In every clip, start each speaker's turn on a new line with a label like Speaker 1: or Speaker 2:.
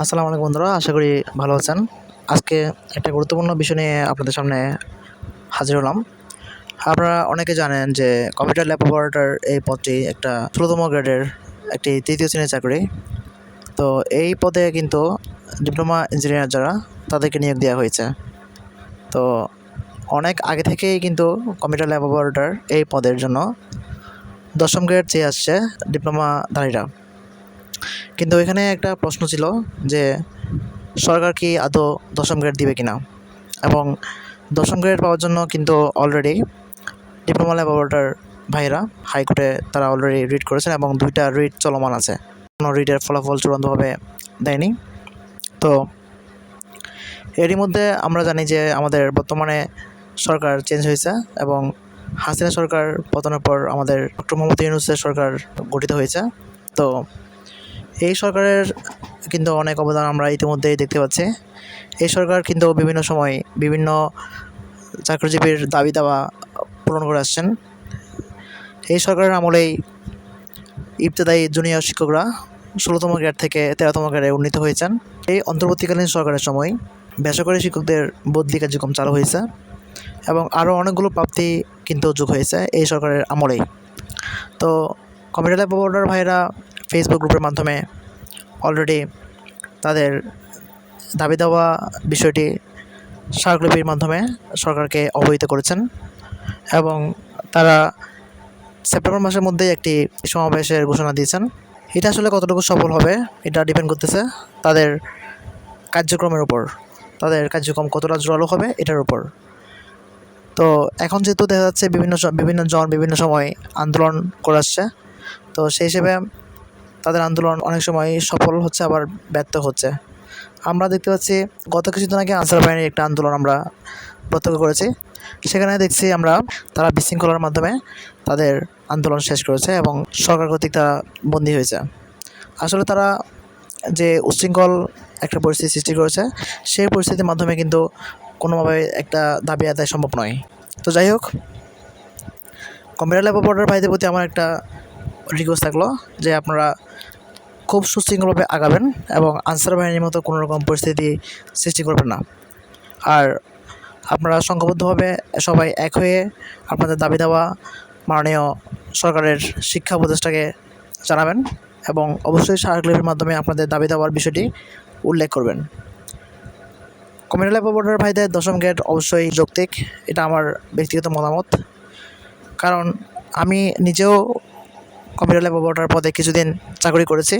Speaker 1: আসসালামু আলাইকুম বন্ধুরা, আশা করি ভালো আছেন। আজকে একটা গুরুত্বপূর্ণ বিষয় নিয়ে আপনাদের সামনে হাজির হলাম। আপনারা অনেকে জানেন যে কম্পিউটার ল্যাব অপারেটর এই পদটি একটা ষোলোতম গ্রেডের একটি তৃতীয় শ্রেণির চাকরি। তো এই পদে কিন্তু ডিপ্লোমা ইঞ্জিনিয়ার যারা, তাদেরকে নিয়োগ দেওয়া হয়েছে। তো অনেক আগে থেকেই কিন্তু কম্পিউটার ল্যাব অপারেটর এই পদের জন্য দশম গ্রেড চেয়ে আসছে ডিপ্লোমাধারীরা কিন্তু এখানে একটা প্রশ্ন ছিল যে সরকার কি আদৌ দশম গ্রেড দিবে কিনা? এবং দশম গ্রেড পাওয়ার জন্য কিন্তু অলরেডি ডিপ্লোমা ল্যাব অপারেটর ভাইরা হাইকোর্টে তারা অলরেডি রিড করেছেন এবং দুইটা রিড চলমান আছে। কোনো রিডের ফলাফল চূড়ান্তভাবে দেয়নি। তো এরই মধ্যে আমরা জানি যে আমাদের বর্তমানে সরকার চেঞ্জ হয়েছে এবং হাসিনা সরকার পতনের পর আমাদের ডক্টর মোহাম্মদ ইউনুসের সরকার গঠিত হয়েছে। তো এই সরকারের কিন্তু অনেক অবদান আমরা ইতিমধ্যেই দেখতে পাচ্ছি। এই সরকার কিন্তু বিভিন্ন সময় বিভিন্ন চাকরিজীবীর দাবি দাওয়া পূরণ করে আসছেন। এই সরকারের আমলেই ইবতদায়ী জুনিয়র শিক্ষকরা ষোলোতম গ্রেড থেকে তেরোতম গ্রেডে উন্নীত হয়েছেন। এই অন্তর্বর্তীকালীন সরকারের সময় বেসরকারি শিক্ষকদের বদলি কার্যক্রম চালু হয়েছে এবং আরও অনেকগুলো প্রাপ্তি কিন্তু যোগ হয়েছে এই সরকারের আমলেই। তো কম্পিউটার ল্যাব ভাইরা ফেসবুক গ্রুপের মাধ্যমে অলরেডি তাদের দাবি দেওয়া বিষয়টি স্মারকলিপির মাধ্যমে সরকারকে অবহিত করেছেন এবং তারা সেপ্টেম্বর মাসের মধ্যেই একটি সমাবেশের ঘোষণা দিয়েছেন। এটা আসলে কতটুকু সফল হবে, এটা ডিপেন্ড করতেছে তাদের কার্যক্রমের উপর। তাদের কার্যক্রম কতটা জোরালো হবে, এটার উপর। তো এখন যেহেতু দেখা যাচ্ছে বিভিন্ন বিভিন্ন জন বিভিন্ন সময় আন্দোলন করে আসছে, তো সেই হিসেবে তাদের আন্দোলন অনেক সময় সফল হচ্ছে, আবার ব্যর্থ হচ্ছে। আমরা দেখতে পাচ্ছি, গত কিছুদিন আগে আনসার বাহিনীর একটা আন্দোলন আমরা প্রত্যক্ষ করেছি। সেখানে দেখছি আমরা তারা বিশৃঙ্খলার মাধ্যমে তাদের আন্দোলন শেষ করেছে এবং সরকার কর্তৃক তারা বন্দী হয়েছে। আসলে তারা যে উচ্ছৃঙ্খল একটা পরিস্থিতি সৃষ্টি করেছে, সেই পরিস্থিতির মাধ্যমে কিন্তু কোনোভাবে একটা দাবি আদায় সম্ভব নয়। তো যাই হোক, কম্পিউটার ল্যাব অপারেটর ভাইদের প্রতি আমার একটা রিকোয়েস্ট থাকল যে আপনারা খুব সুশৃঙ্খলভাবে আগাবেন এবং আনসার বাহিনীর মতো কোনো রকম পরিস্থিতি সৃষ্টি করবেন না। আর আপনারা সংঘবদ্ধভাবে সবাই এক হয়ে আপনাদের দাবি দেওয়া মাননীয় সরকারের শিক্ষা উপদেষ্টাকে জানাবেন এবং অবশ্যই স্মারকলিপির মাধ্যমে আপনাদের দাবি দেওয়ার বিষয়টি উল্লেখ করবেন। কমিউনাল ল্যাব অপারেটর ভাইদের দশম গ্রেড অবশ্যই যৌক্তিক, এটা আমার ব্যক্তিগত মতামত। কারণ আমি নিজেও কম্পিউটার ল্যাব অপারেটর পদে কিছুদিন চাকরি করেছি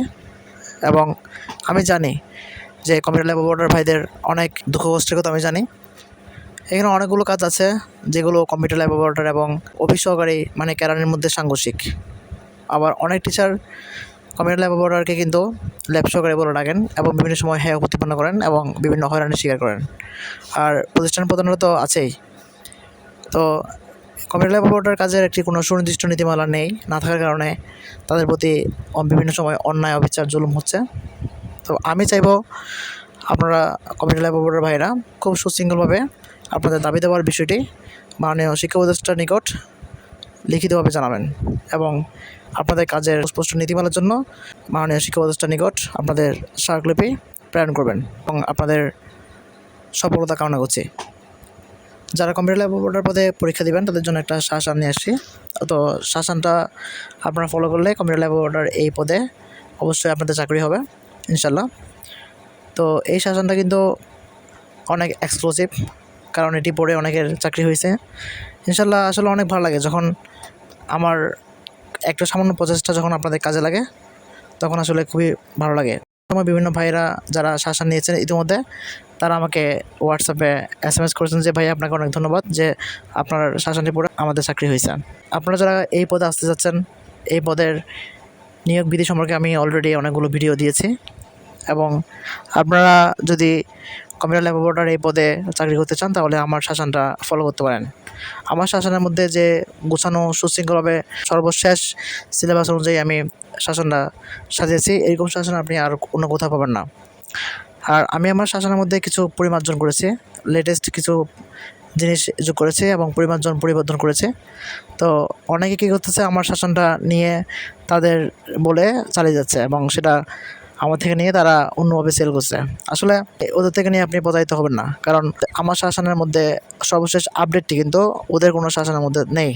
Speaker 1: এবং আমি জানি যে কম্পিউটার ল্যাব অপারেটর ভাইদের অনেক দুঃখ কষ্টের কথা আমি জানি। এখানে অনেকগুলো কাজ আছে, যেগুলো কম্পিউটার ল্যাব অপারেটর এবং অফিস সহকারী মানে ক্যারানের মধ্যে সাংঘর্ষিক। আবার অনেক টিচার কম্পিউটার ল্যাব অপারেটরকে কিন্তু ল্যাব সহকারী বলে ডাকেন এবং বিভিন্ন সময় হ্যাঁ প্রতিপন্ন করেন এবং বিভিন্ন হয়রানির শিকার করেন। আর প্রতিষ্ঠান প্রধানত আছেই। তো কম্পিউটার ল্যাব অপারেটর কাজের একটি কোনো সুনির্দিষ্ট নীতিমালা নেই, না থাকার কারণে তাদের প্রতি বিভিন্ন সময় অন্যায়, অবিচার, জুলুম হচ্ছে। তো আমি চাইব আপনারা কম্পিউটার ল্যাব অপারেটর ভাইরা খুব সুশৃঙ্খলভাবে আপনাদের দাবি দেওয়ার বিষয়টি মাননীয় শিক্ষা উপদেষ্টার নিকট লিখিতভাবে জানাবেন এবং আপনাদের কাজের স্পষ্ট নীতিমালার জন্য মাননীয় শিক্ষা উপদেষ্টার নিকট আপনাদের স্মারকলিপি প্রেরণ করবেন এবং আপনাদের সফলতা কামনা করছি। যারা কম্পিউটার ল্যাব পদে পরীক্ষা দেবেন, তাদের জন্য একটা শাসান নিয়ে আসছি। তো শাসানটা আপনারা ফলো করলে কম্পিউটার ল্যাব এই পদে অবশ্যই আপনাদের চাকরি হবে, ইনশাল্লাহ। তো এই শাসনটা কিন্তু অনেক এক্সক্লুসিভ কারণ এটি পড়ে অনেকের চাকরি হয়েছে। ইনশাল্লাহ আসলে অনেক ভালো লাগে, যখন আমার একটা সামান্য প্রচেষ্টা যখন আপনাদের কাজে লাগে, তখন আসলে খুবই ভালো লাগে। আমার বিভিন্ন ভাইয়েরা যারা শাসন নিয়েছেন ইতিমধ্যে, তারা আমাকে হোয়াটসঅ্যাপে এস এম এস করেছেন যে ভাই আপনাকে অনেক ধন্যবাদ যে আপনার শাসনটি পড়ে আমাদের চাকরি হয়েছে। আপনারা যারা এই পদে আসতে চাচ্ছেন এই পদের নিয়োগ বিধি সম্পর্কে আমি অলরেডি অনেকগুলো ভিডিও দিয়েছি এবং আপনারা যদি কম্পিউটার ল্যাব অপারেটর এই পদে চাকরি করতে চান, তাহলে আমার শাসনটা ফলো করতে পারেন। আমার শাসনের মধ্যে যে গোছানো, সুশৃঙ্খলভাবে সর্বশেষ সিলেবাস অনুযায়ী আমি শাসনটা সাজিয়েছি, এরকম শাসন আপনি আর অন্য কোথাও পাবেন না। আর আমি আমার শাসনের মধ্যে কিছু পরিমার্জন করেছি লেটেস্ট কিছু জিনিস যোগ করেছে এবং পরিমার্জন পরিবর্তন করেছে। তো অনেকে কী করতেছে, আমার শাসনটা নিয়ে তাদের বলে চালিয়ে যাচ্ছে এবং সেটা আমার থেকে নিয়ে তারা অন্যভাবে সেল করছে। আসলে ওদের থেকে নিয়ে আপনি প্রতারিত হবেন না। কারণ আমার শাসনের মধ্যে সর্বশেষ আপডেটটি কিন্তু ওদের কোনো শাসনের মধ্যে নেই।